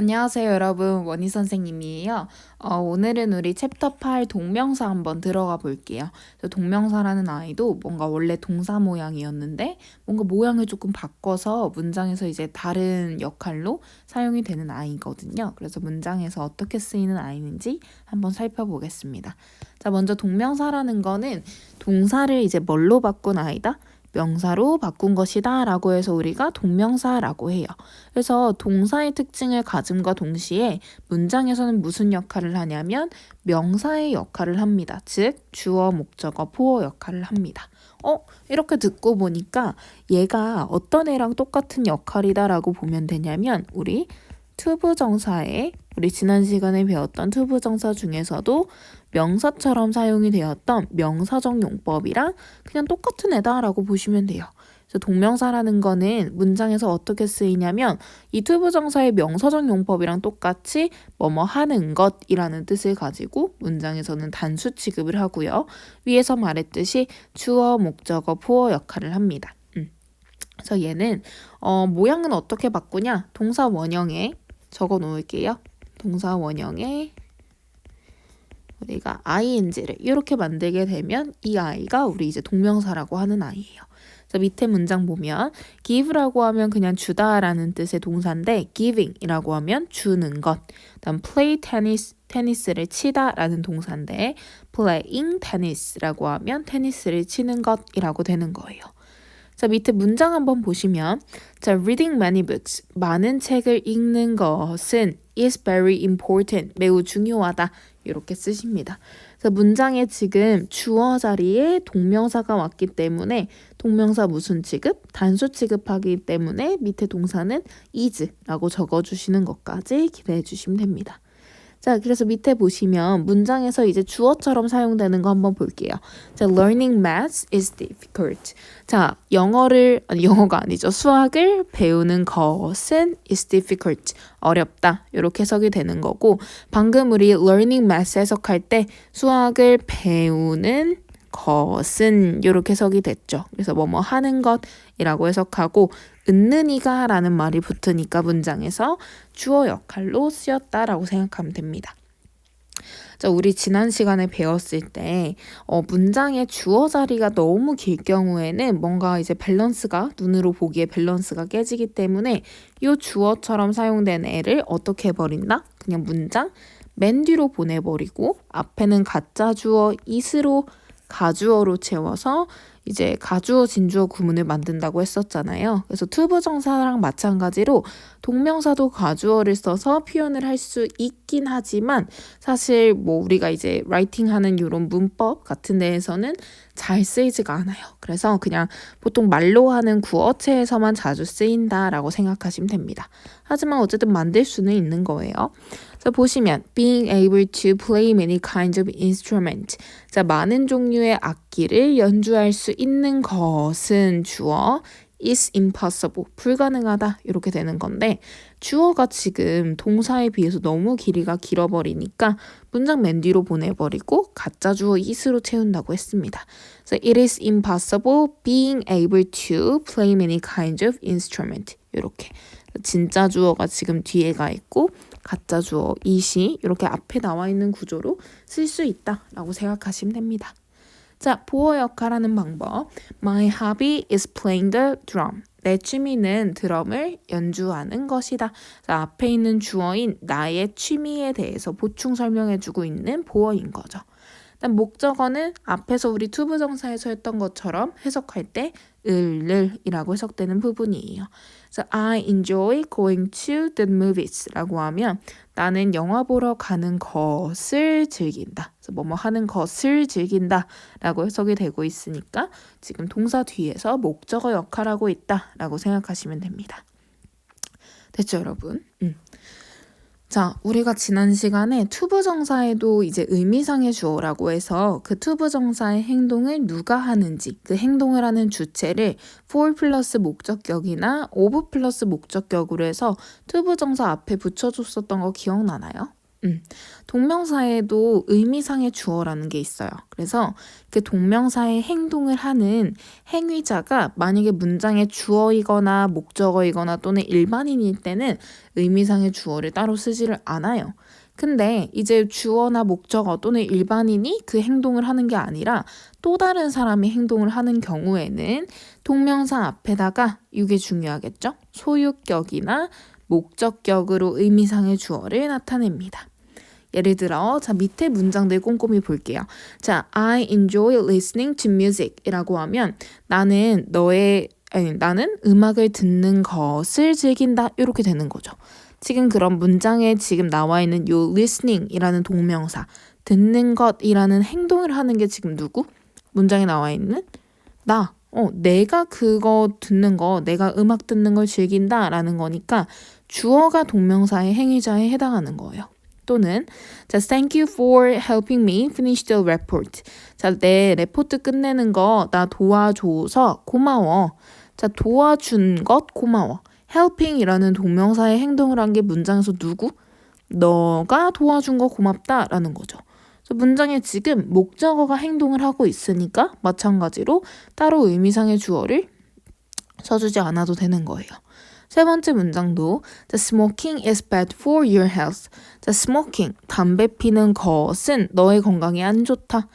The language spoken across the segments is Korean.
안녕하세요, 여러분. 원희 선생님이에요. 어, 오늘은 우리 챕터 8 동명사 한번 들어가 볼게요. 동명사라는 아이도 뭔가 원래 동사 모양이었는데 뭔가 모양을 조금 바꿔서 문장에서 이제 다른 역할로 사용이 되는 아이거든요. 그래서 문장에서 어떻게 쓰이는 아이인지 한번 살펴보겠습니다. 자, 먼저 동명사라는 거는 동사를 이제 뭘로 바꾼 아이다? 명사로 바꾼 것이다 라고 해서 우리가 동명사라고 해요. 그래서 동사의 특징을 가짐과 동시에 문장에서는 무슨 역할을 하냐면 명사의 역할을 합니다. 즉, 주어, 목적어, 보어 역할을 합니다. 어, 이렇게 듣고 보니까 얘가 어떤 애랑 똑같은 역할이다 라고 보면 되냐면 우리 투부정사에 우리 지난 시간에 배웠던 투부정사 중에서도 명사처럼 사용이 되었던 명사적 용법이랑 그냥 똑같은 애다라고 보시면 돼요. 동명사라는 거는 문장에서 어떻게 쓰이냐면 이 투부정사의 명사적 용법이랑 똑같이 뭐뭐 하는 것이라는 뜻을 가지고 문장에서는 단수 취급을 하고요. 위에서 말했듯이 주어, 목적어, 보어 역할을 합니다. 음. 그래서 얘는 어, 모양은 어떻게 바꾸냐? 동사 원형에 적어 놓을게요. 동사 원형에 우리가 ing를 이렇게 만들게 되면 이 아이가 우리 이제 동명사라고 하는 아이예요. 그래서 밑에 문장 보면 give라고 하면 그냥 주다라는 뜻의 동사인데 giving이라고 하면 주는 것. 다음 play tennis 테니스를 치다라는 동사인데 playing tennis라고 하면 테니스를 치는 것이라고 되는 거예요. 자, 밑에 문장 한번 보시면 자, reading many books. 많은 책을 읽는 것은 is very important. 매우 중요하다. 이렇게 쓰십니다. 그래서 문장에 지금 주어 자리에 동명사가 왔기 때문에 동명사 무슨 취급? 단수 취급하기 때문에 밑에 동사는 is라고 적어주시는 것까지 기대해 주시면 됩니다. 자, 그래서 밑에 보시면 문장에서 이제 주어처럼 사용되는 거 한번 볼게요. 자, learning math is difficult. 자, 영어를 아니 영어가 아니죠. 수학을 배우는 것은 is difficult. 어렵다. 이렇게 해석이 되는 거고 방금 우리 learning math 해석할 때 수학을 배우는 것은 이렇게 해석이 됐죠. 그래서 뭐뭐 하는 것이라고 해석하고 은는이가 라는 말이 붙으니까 문장에서 주어 역할로 쓰였다라고 생각하면 됩니다. 자, 우리 지난 시간에 배웠을 때, 어, 문장의 주어 자리가 너무 길 경우에는 뭔가 이제 밸런스가, 눈으로 보기에 밸런스가 깨지기 때문에 이 주어처럼 사용된 애를 어떻게 해버린다? 그냥 문장 맨 뒤로 보내버리고 앞에는 가짜 주어 is로 가주어로 채워서 이제 가주어 진주어 구문을 만든다고 했었잖아요. 그래서 투부정사랑 마찬가지로 동명사도 가주어를 써서 표현을 할 수 있긴 하지만 사실 뭐 우리가 이제 라이팅하는 이런 문법 같은 데에서는 잘 쓰이지가 않아요. 그래서 그냥 보통 말로 하는 구어체에서만 자주 쓰인다라고 생각하시면 됩니다. 하지만 어쨌든 만들 수는 있는 거예요. 자, 보시면 being able to play many kinds of instrument. 자, 많은 종류의 악기를 연주할 수 있는 것은 주어 is impossible. 불가능하다. 이렇게 되는 건데 주어가 지금 동사에 비해서 너무 길이가 길어버리니까 문장 맨 뒤로 보내버리고 가짜 주어 is로 채운다고 했습니다. So it is impossible being able to play many kinds of instrument. 이렇게 진짜 주어가 지금 뒤에 가 있고 가짜 주어 이시 이렇게 앞에 나와 있는 구조로 쓸 수 있다라고 생각하시면 됩니다. 자, 보호 역할하는 방법. My hobby is playing the drum. 내 취미는 드럼을 연주하는 것이다. 자, 앞에 있는 주어인 나의 취미에 대해서 보충 설명해주고 있는 보어인 거죠. 일단 목적어는 앞에서 우리 투부정사에서 했던 것처럼 해석할 때 을을이라고 해석되는 부분이에요. 그래서 I enjoy going to the movies라고 하면 나는 영화 보러 가는 것을 즐긴다. 그래서 뭐뭐 하는 것을 즐긴다라고 해석이 되고 있으니까 지금 동사 뒤에서 목적어 역할하고 있다라고 생각하시면 됩니다. 됐죠, 여러분? 음. 자, 우리가 지난 시간에 투부정사에도 이제 의미상의 주어라고 해서 그 투부정사의 행동을 누가 하는지 그 행동을 하는 주체를 for 플러스 목적격이나 of 플러스 목적격으로 해서 투부정사 앞에 붙여줬었던 거 기억나나요? 음, 동명사에도 의미상의 주어라는 게 있어요. 그래서 그 동명사의 행동을 하는 행위자가 만약에 문장의 주어이거나 목적어이거나 또는 일반인일 때는 의미상의 주어를 따로 쓰지를 않아요. 근데 이제 주어나 목적어 또는 일반인이 그 행동을 하는 게 아니라 또 다른 사람이 행동을 하는 경우에는 동명사 앞에다가 이게 중요하겠죠? 소유격이나 목적격으로 의미상의 주어를 나타냅니다. 예를 들어, 자, 밑에 문장들 꼼꼼히 볼게요. 자, I enjoy listening to music 이라고 하면 나는 너의, 아니, 나는 음악을 듣는 것을 즐긴다. 이렇게 되는 거죠. 지금 그런 문장에 지금 나와 있는 요 listening이라는 동명사, 듣는 것이라는 행동을 하는 게 지금 누구? 문장에 나와 있는 나. 어, 내가 그거 듣는 거, 내가 음악 듣는 걸 즐긴다라는 거니까 주어가 동명사의 행위자에 해당하는 거예요. 또는 자, thank you for helping me finish the report. 자, 내 레포트 끝내는 거 나 도와줘서 고마워. 자, 도와준 것 고마워. helping이라는 동명사의 행동을 한 게 문장에서 누구? 너가 도와준 거 고맙다라는 거죠. 문장에 지금 목적어가 행동을 하고 있으니까 마찬가지로 따로 의미상의 주어를 써주지 않아도 되는 거예요. 세 번째 문장도 The smoking is bad for your health. The smoking, 담배 피는 것은 너의 건강에 안 좋다.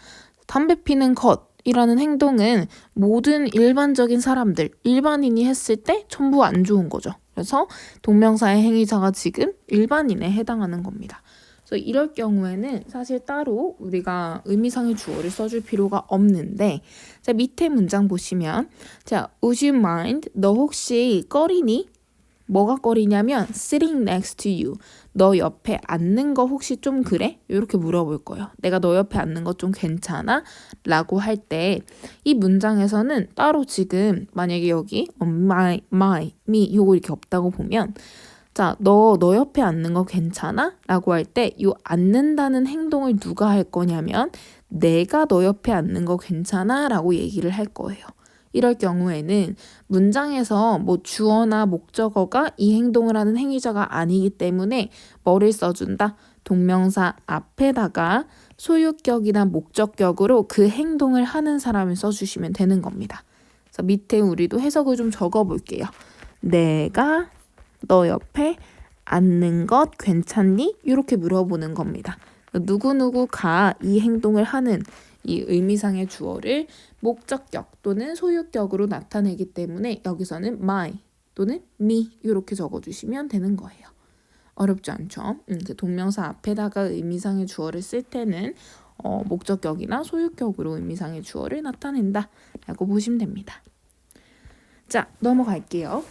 담배 피는 것, 이라는 행동은 모든 일반적인 사람들, 일반인이 했을 때 전부 안 좋은 거죠. 그래서 동명사의 행위자가 지금 일반인에 해당하는 겁니다. 그래서 이럴 경우에는 사실 따로 우리가 의미상의 주어를 써줄 필요가 없는데 자 밑에 문장 보시면 자 would you mind 너 혹시 꺼리니 뭐가 꺼리냐면 sitting next to you. 너 옆에 앉는 거 혹시 좀 그래? 이렇게 물어볼 거예요. 내가 너 옆에 앉는 거 좀 괜찮아? 라고 할 때 이 문장에서는 따로 지금 만약에 여기 my, my, me 요거 이렇게 없다고 보면 자, 너, 너 옆에 앉는 거 괜찮아? 라고 할때이 앉는다는 행동을 누가 할 거냐면 내가 너 옆에 앉는 거 괜찮아? 라고 얘기를 할 거예요. 이럴 경우에는 문장에서 뭐 주어나 목적어가 이 행동을 하는 행위자가 아니기 때문에 뭐를 써준다? 동명사 앞에다가 소유격이나 목적격으로 그 행동을 하는 사람을 써주시면 되는 겁니다. 그래서 밑에 우리도 해석을 좀 적어볼게요. 내가 너 옆에 앉는 것 괜찮니? 이렇게 물어보는 겁니다. 누구누구가 이 행동을 하는 이 의미상의 주어를 목적격 또는 소유격으로 나타내기 때문에 여기서는 my 또는 me 이렇게 적어주시면 되는 거예요. 어렵지 않죠? 음, 그 동명사 앞에다가 의미상의 주어를 쓸 때는 어, 목적격이나 소유격으로 의미상의 주어를 나타낸다 라고 보시면 됩니다. 자, 넘어갈게요.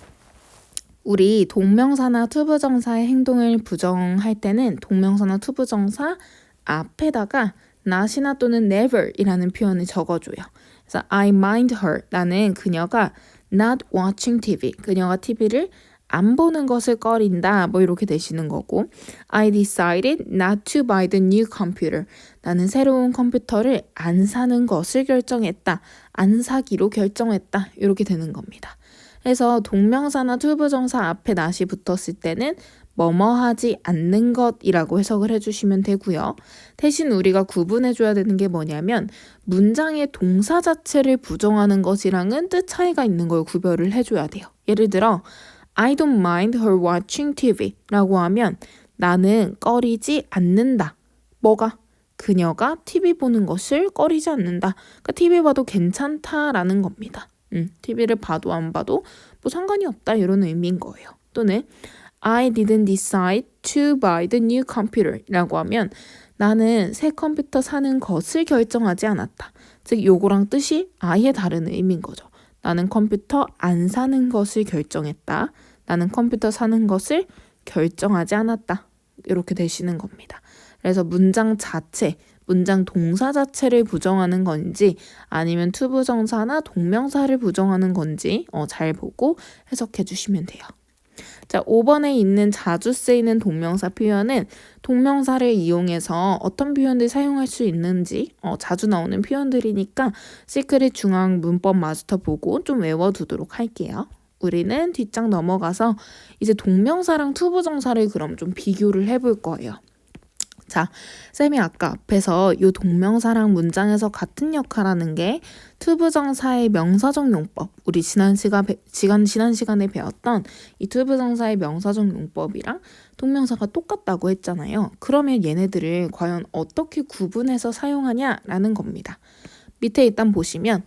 우리 동명사나 투부정사의 행동을 부정할 때는 동명사나 투부정사 앞에다가 not이나 또는 never이라는 표현을 적어줘요. 그래서 I mind her. 나는 그녀가 not watching TV. 그녀가 TV를 안 보는 것을 꺼린다. 뭐 이렇게 되시는 거고. I decided not to buy the new computer. 나는 새로운 컴퓨터를 안 사는 것을 결정했다. 안 사기로 결정했다. 이렇게 되는 겁니다. 그래서 동명사나 투부정사 앞에 not이 붙었을 때는 뭐뭐하지 않는 것이라고 해석을 해주시면 되고요. 대신 우리가 구분해줘야 되는 게 뭐냐면 문장의 동사 자체를 부정하는 것이랑은 뜻 차이가 있는 걸 구별을 해줘야 돼요. 예를 들어 I don't mind her watching TV 라고 하면 나는 꺼리지 않는다. 뭐가? 그녀가 TV 보는 것을 꺼리지 않는다. 그러니까 TV 봐도 괜찮다라는 겁니다. 음, TV를 봐도 안 봐도 뭐 상관이 없다 이런 의미인 거예요. 또는 I didn't decide to buy the new computer 라고 하면 나는 새 컴퓨터 사는 것을 결정하지 않았다. 즉, 요거랑 뜻이 아예 다른 의미인 거죠. 나는 컴퓨터 안 사는 것을 결정했다. 나는 컴퓨터 사는 것을 결정하지 않았다. 이렇게 되시는 겁니다. 그래서 문장 자체, 문장 동사 자체를 부정하는 건지 아니면 투부정사나 동명사를 부정하는 건지 어, 잘 보고 해석해 주시면 돼요. 자, 5번에 있는 자주 쓰이는 동명사 표현은 동명사를 이용해서 어떤 표현들 사용할 수 있는지 어, 자주 나오는 표현들이니까 시크릿 중앙 문법 마스터 보고 좀 외워두도록 할게요. 우리는 뒷장 넘어가서 이제 동명사랑 투부정사를 그럼 좀 비교를 해볼 거예요. 자, 쌤이 아까 앞에서 요 동명사랑 문장에서 같은 역할하는 게 투부정사의 명사적 용법. 우리 지난 시간 시간 지난 시간에 배웠던 이 투부정사의 명사적 용법이랑 동명사가 똑같다고 했잖아요. 그러면 얘네들을 과연 어떻게 구분해서 사용하냐라는 겁니다. 밑에 일단 보시면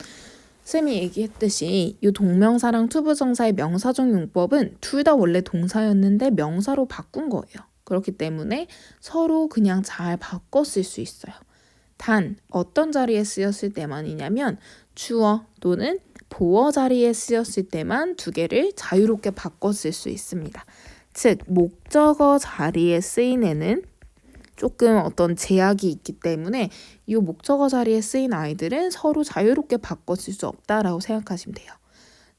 쌤이 얘기했듯이 이 동명사랑 투부정사의 명사적 용법은 둘 다 원래 동사였는데 명사로 바꾼 거예요. 그렇기 때문에 서로 그냥 잘 바꿔 쓸 수 있어요. 단 어떤 자리에 쓰였을 때만이냐면 주어 또는 보어 자리에 쓰였을 때만 두 개를 자유롭게 바꿔 쓸 수 있습니다. 즉 목적어 자리에 쓰인 애는 조금 어떤 제약이 있기 때문에 이 목적어 자리에 쓰인 아이들은 서로 자유롭게 바꿔 쓸 수 없다라고 생각하시면 돼요.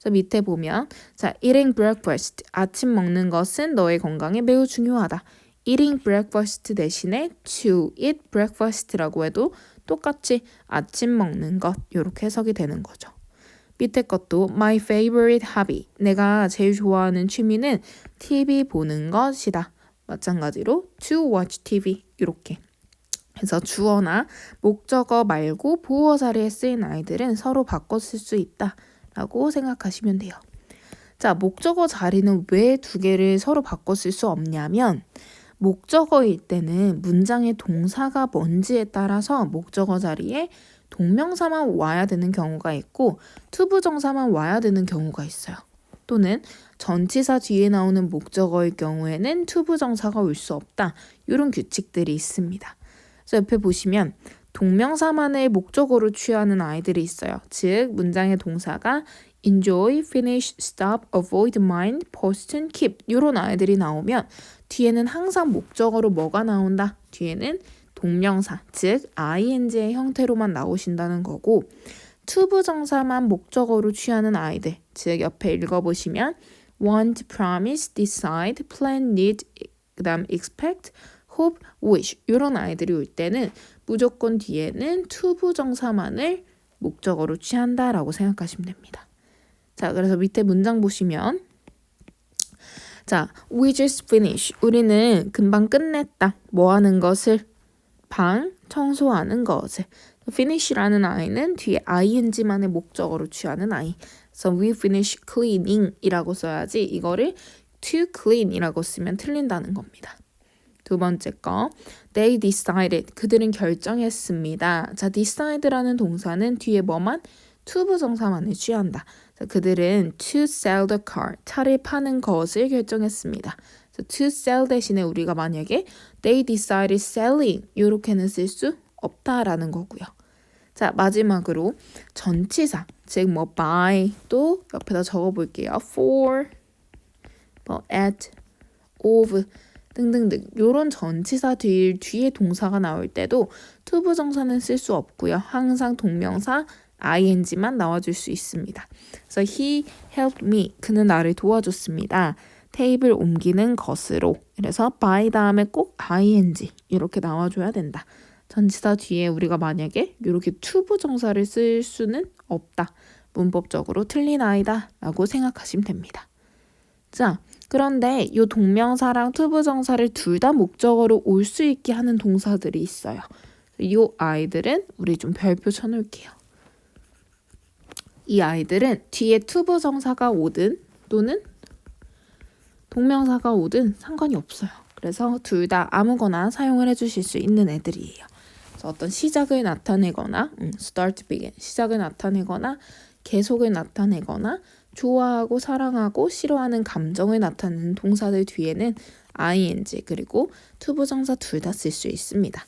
자, 밑에 보면 자, eating breakfast 아침 먹는 것은 너의 건강에 매우 중요하다. eating breakfast 대신에 to eat breakfast라고 해도 똑같이 아침 먹는 것 이렇게 해석이 되는 거죠. 밑에 것도 my favorite hobby 내가 제일 좋아하는 취미는 TV 보는 것이다. 마찬가지로 to watch TV 이렇게 그래서 주어나 목적어 말고 보어 자리에 쓰인 아이들은 서로 바꿔 쓸 수 있다 라고 생각하시면 돼요. 자, 목적어 자리는 왜 두 개를 서로 바꿔 쓸 수 없냐면 목적어일 때는 문장의 동사가 뭔지에 따라서 목적어 자리에 동명사만 와야 되는 경우가 있고 투부정사만 와야 되는 경우가 있어요. 또는 전치사 뒤에 나오는 목적어일 경우에는 투부정사가 올 수 없다. 이런 규칙들이 있습니다. 그래서 옆에 보시면 동명사만을 목적어로 취하는 아이들이 있어요. 즉 문장의 동사가 enjoy, finish, stop, avoid, mind, post, and keep 이런 아이들이 나오면 뒤에는 항상 목적어로 뭐가 나온다? 뒤에는 동명사, 즉 ing의 형태로만 나오신다는 거고 투부정사만 목적어로 취하는 아이들, 즉 옆에 읽어보시면 want, promise, decide, plan, need, 그다음 expect, hope, wish 이런 아이들이 올 때는 무조건 뒤에는 투부 정사만을 목적어로 취한다라고 생각하시면 됩니다. 자, 그래서 밑에 문장 보시면 자, we just finish. 우리는 금방 끝냈다. 뭐 하는 것을? 방 청소하는 것을. finish라는 아이는 뒤에 ing만의 목적어로 취하는 아이. 그래서 we finish cleaning이라고 써야지 이거를 to clean이라고 쓰면 틀린다는 겁니다. 두 번째 거, they decided. 그들은 결정했습니다. 자, decid라는 동사는 뒤에 뭐만? to 부정사만을 취한다. 자, 그들은 to sell the car. 차를 파는 것을 결정했습니다. 자, to sell 대신에 우리가 만약에 they decided selling 이렇게는 쓸 수 없다라는 거고요. 자, 마지막으로 전치사, 즉 뭐 by 또 옆에다 적어 볼게요. for, 뭐 at, of 등등등 요런 전치사 뒤, 뒤에 동사가 나올 때도 투부정사는 쓸 수 없고요. 항상 동명사 ing만 나와줄 수 있습니다. 그래서 he helped me 그는 나를 도와줬습니다. 테이블 옮기는 것으로 그래서 by 다음에 꼭 ing 이렇게 나와줘야 된다. 전치사 뒤에 우리가 만약에 이렇게 투부정사를 쓸 수는 없다. 문법적으로 틀린 아이다 라고 생각하시면 됩니다. 자, 그런데 이 동명사랑 투부정사를 둘 다 목적어로 올 수 있게 하는 동사들이 있어요. 이 아이들은 우리 좀 별표 쳐놓을게요. 이 아이들은 뒤에 투부정사가 오든 또는 동명사가 오든 상관이 없어요. 그래서 둘 다 아무거나 사용을 해주실 수 있는 애들이에요. 어떤 시작을 나타내거나 음, start begin 시작을 나타내거나 계속을 나타내거나 좋아하고 사랑하고 싫어하는 감정을 나타내는 동사들 뒤에는 ing 그리고 투부정사 둘 다 쓸 수 있습니다.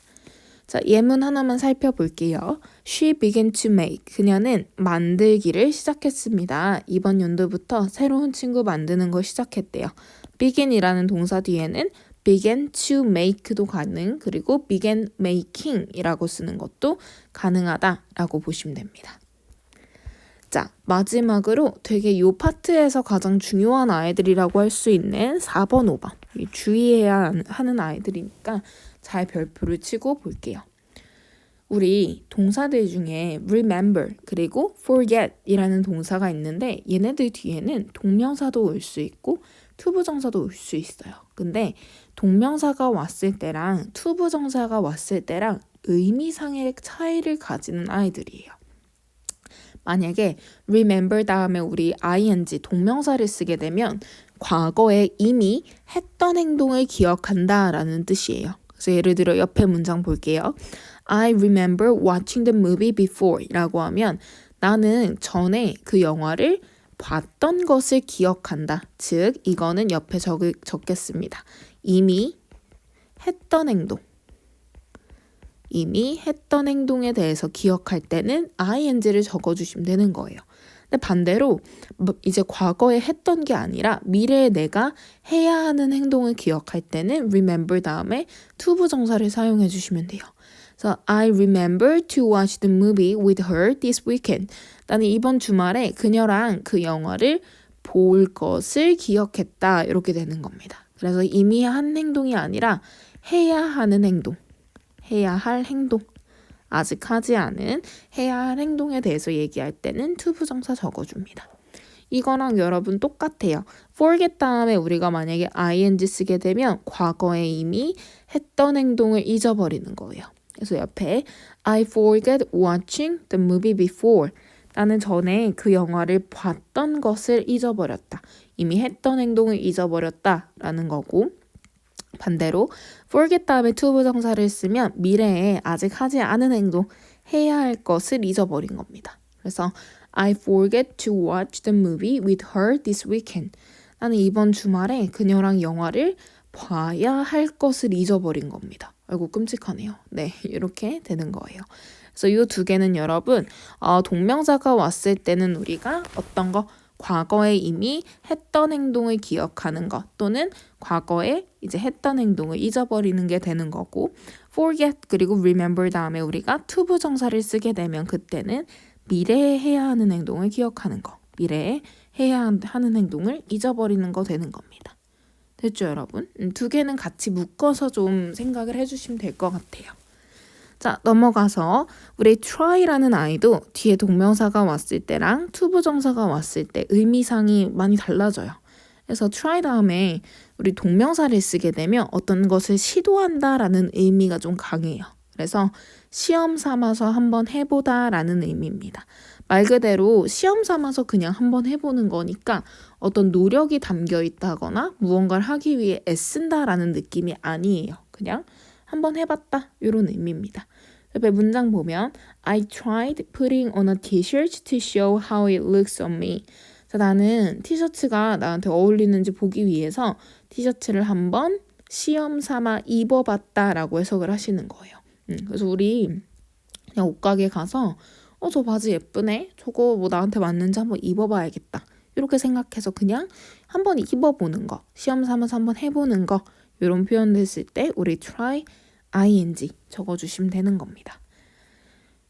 자, 예문 하나만 살펴볼게요. She began to make. 그녀는 만들기를 시작했습니다. 이번 연도부터 새로운 친구 만드는 걸 시작했대요. begin이라는 동사 뒤에는 began to make도 가능, 그리고 began making이라고 쓰는 것도 가능하다라고 보시면 됩니다. 자, 마지막으로 되게 요 파트에서 가장 중요한 아이들이라고 할 수 있는 4번, 5번. 주의해야 하는 아이들이니까 잘 별표를 치고 볼게요. 우리 동사들 중에 remember 그리고 forget 이라는 동사가 있는데 얘네들 뒤에는 동명사도 올 수 있고 투부정사도 올 수 있어요. 근데 동명사가 왔을 때랑 투부정사가 왔을 때랑 의미상의 차이를 가지는 아이들이에요. 만약에 remember 다음에 우리 ing 동명사를 쓰게 되면 과거에 이미 했던 행동을 기억한다 라는 뜻이에요. 그래서 예를 들어 옆에 문장 볼게요. I remember watching the movie before 라고 하면 나는 전에 그 영화를 봤던 것을 기억한다. 즉, 이거는 옆에 적, 적겠습니다. 이미 했던 행동. 이미 했던 행동에 대해서 기억할 때는 ing를 적어주시면 되는 거예요. 근데 반대로 뭐 이제 과거에 했던 게 아니라 미래에 내가 해야 하는 행동을 기억할 때는 remember 다음에 to 부정사를 사용해 주시면 돼요. 그래서 I remember to watch the movie with her this weekend. 나는 이번 주말에 그녀랑 그 영화를 볼 것을 기억했다. 이렇게 되는 겁니다. 그래서 이미 한 행동이 아니라 해야 하는 행동. 해야 할 행동. 아직 하지 않은 해야 할 행동에 대해서 얘기할 때는 to 부정사 적어줍니다. 이거랑 여러분 똑같아요. forget 다음에 우리가 만약에 ing 쓰게 되면 과거에 이미 했던 행동을 잊어버리는 거예요. 그래서 옆에 I forget watching the movie before. 나는 전에 그 영화를 봤던 것을 잊어버렸다. 이미 했던 행동을 잊어버렸다. 라는 거고. 반대로 forget 다음에 to 부정사를 쓰면 미래에 아직 하지 않은 행동, 해야 할 것을 잊어버린 겁니다. 그래서 I forget to watch the movie with her this weekend. 나는 이번 주말에 그녀랑 영화를 봐야 할 것을 잊어버린 겁니다. 아이고 끔찍하네요. 네, 이렇게 되는 거예요. 그래서 이 두 개는 여러분 어, 동명사가 왔을 때는 우리가 어떤 거 과거에 이미 했던 행동을 기억하는 것 또는 과거에 이제 했던 행동을 잊어버리는 게 되는 거고 forget 그리고 remember 다음에 우리가 to 부정사를 쓰게 되면 그때는 미래에 해야 하는 행동을 기억하는 거 미래에 해야 하는 행동을 잊어버리는 거 되는 겁니다. 됐죠 여러분? 음, 두 개는 같이 묶어서 좀 생각을 해주시면 될 것 같아요. 자, 넘어가서 우리 try라는 아이도 뒤에 동명사가 왔을 때랑 투부정사가 왔을 때 의미상이 많이 달라져요. 그래서 try 다음에 우리 동명사를 쓰게 되면 어떤 것을 시도한다라는 의미가 좀 강해요. 그래서 시험 삼아서 한번 해보다라는 의미입니다. 말 그대로 시험 삼아서 그냥 한번 해보는 거니까 어떤 노력이 담겨 있다거나 무언가를 하기 위해 애쓴다라는 느낌이 아니에요. 그냥 한번 해봤다 이런 의미입니다. 옆에 문장 보면 I tried putting on a t-shirt to show how it looks on me. 자, 나는 티셔츠가 나한테 어울리는지 보기 위해서 티셔츠를 한번 시험 삼아 입어봤다라고 해석을 하시는 거예요. 음, 그래서 우리 그냥 옷가게 가서 어, 저 바지 예쁘네? 저거 뭐 나한테 맞는지 한번 입어봐야겠다. 이렇게 생각해서 그냥 한번 입어보는 거, 시험 삼아서 한번 해보는 거, 이런 표현 됐을 때 우리 try ing 적어주시면 되는 겁니다.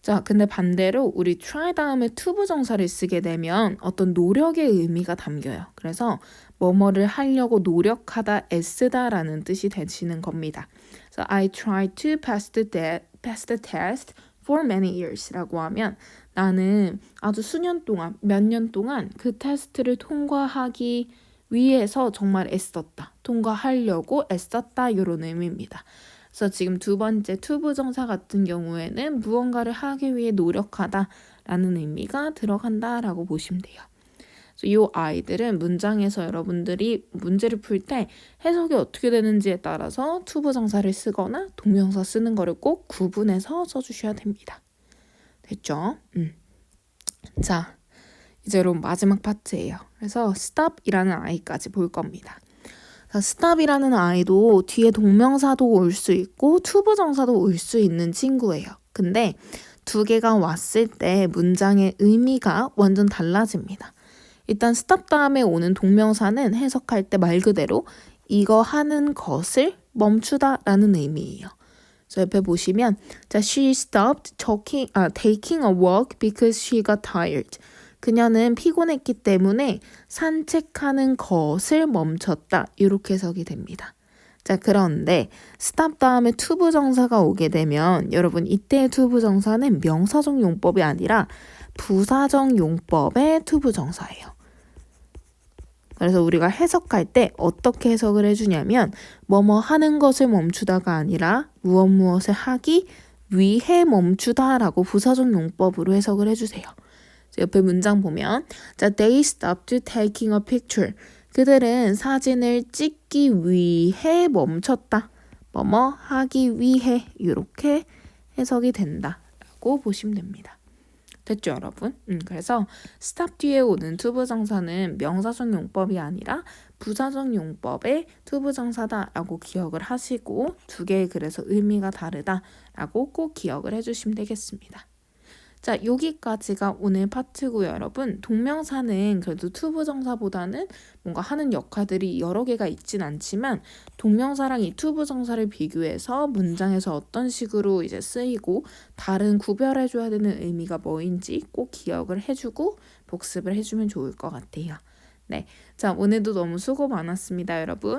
자, 근데 반대로 우리 try 다음에 to 부정사를 쓰게 되면 어떤 노력의 의미가 담겨요. 그래서 뭐뭐를 하려고 노력하다, 애쓰다라는 뜻이 되시는 겁니다. 그래서 I tried to pass the, de- pass the test for many years라고 하면 나는 아주 수년 동안, 몇 년 동안 그 테스트를 통과하기 위해서 정말 애썼다. 통과하려고 애썼다. 이런 의미입니다. 그래서 지금 두 번째 투부정사 같은 경우에는 무언가를 하기 위해 노력하다라는 의미가 들어간다라고 보시면 돼요. 이 아이들은 문장에서 여러분들이 문제를 풀 때 해석이 어떻게 되는지에 따라서 투부정사를 쓰거나 동명사 쓰는 거를 꼭 구분해서 써주셔야 됩니다. 됐죠? 음. 자, 이제 여러분 마지막 파트예요. 그래서 stop이라는 아이까지 볼 겁니다. Stop이라는 아이도 뒤에 동명사도 올 수 있고 투부정사도 올 수 있는 친구예요. 근데 두 개가 왔을 때 문장의 의미가 완전 달라집니다. 일단 stop 다음에 오는 동명사는 해석할 때 말 그대로 이거 하는 것을 멈추다라는 의미예요. 저 옆에 보시면 자 she stopped talking, 아, taking a walk because she got tired. 그녀는 피곤했기 때문에 산책하는 것을 멈췄다. 이렇게 해석이 됩니다. 자, 그런데 stop 다음에 to 부정사가 오게 되면 여러분 이때의 to 부정사는 명사적 용법이 아니라 부사적 용법의 to 부정사예요. 그래서 우리가 해석할 때 어떻게 해석을 해주냐면 뭐뭐 하는 것을 멈추다가 아니라 무엇 무엇을 하기 위해 멈추다라고 부사적 용법으로 해석을 해주세요. 자, 옆에 문장 보면 자, they stopped taking a picture. 그들은 사진을 찍기 위해 멈췄다. 뭐뭐 하기 위해 이렇게 해석이 된다라고 보시면 됩니다. 됐죠, 여러분? 음, 그래서 stop 뒤에 오는 투부정사는 명사적 용법이 아니라 부사적 용법의 투부정사다라고 기억을 하시고 두 개의 그래서 의미가 다르다라고 꼭 기억을 해주시면 되겠습니다. 자, 여기까지가 오늘 파트고 여러분. 동명사는 그래도 투부정사보다는 뭔가 하는 역할들이 여러 개가 있진 않지만 동명사랑 이 투부정사를 비교해서 문장에서 어떤 식으로 이제 쓰이고 다른 구별해 줘야 되는 의미가 뭐인지 꼭 기억을 해 주고 복습을 해 주면 좋을 것 같아요. 네. 자, 오늘도 너무 수고 많았습니다, 여러분.